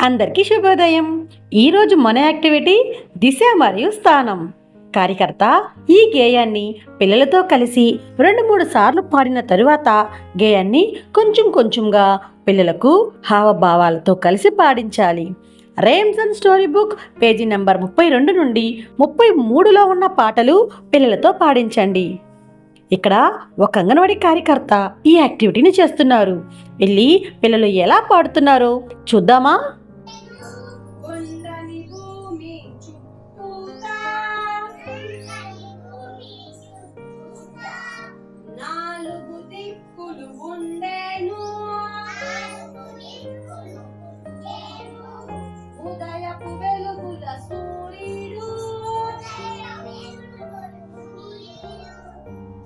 అందరికీ శుభోదయం. ఈరోజు మన యాక్టివిటీ దిశ మరియు స్థానం. కార్యకర్త ఈ గేయాన్ని పిల్లలతో కలిసి రెండు మూడు సార్లు పాడిన తరువాత గేయాన్ని కొంచెం కొంచెంగా పిల్లలకు హావభావాలతో కలిసి పాడించాలి. Rhymes and story book page number ముప్పై రెండు నుండి ముప్పై మూడులో ఉన్న పాటలు పిల్లలతో పాడించండి. ఇక్కడ ఒక అంగన్వాడీ కార్యకర్త ఈ యాక్టివిటీని చేస్తున్నారు. వెళ్ళి పిల్లలు ఎలా పాడుతున్నారో చూద్దామా? దిక్కులు ఉండేను. ఉదయపు వెలుగుల సూర్యుడు.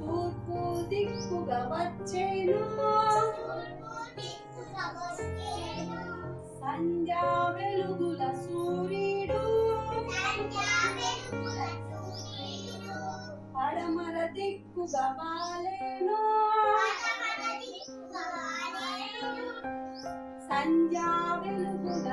తూర్పు దిక్కుగా వచ్చేను. సంధ్యా వెలుగుల సూర్యుడు. పడమర దిక్కుగా వాలేను సంధ్యా వెలుగుల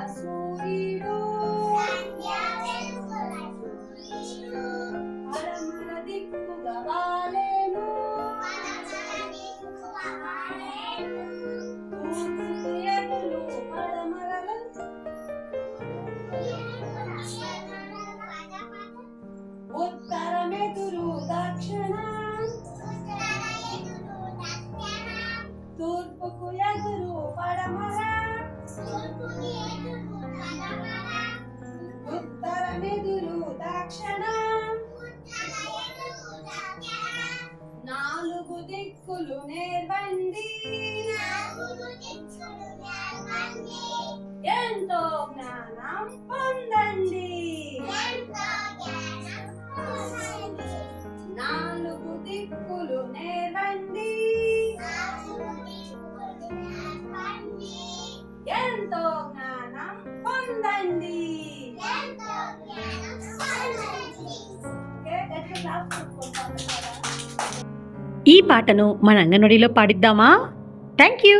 ఎదురు పడమర. ఉత్తరమెదురు దక్షిణ. నాలుగు దిక్కులు నేర్వండి. ఎంతో జ్ఞానం పొందండి. నాలుగు దిక్కులు నేర్వండి ఎంతో జ్ఞానం పొందండి ఈ పాటను మన అంగన్వాడీలో పాడిద్దామా? Thank you.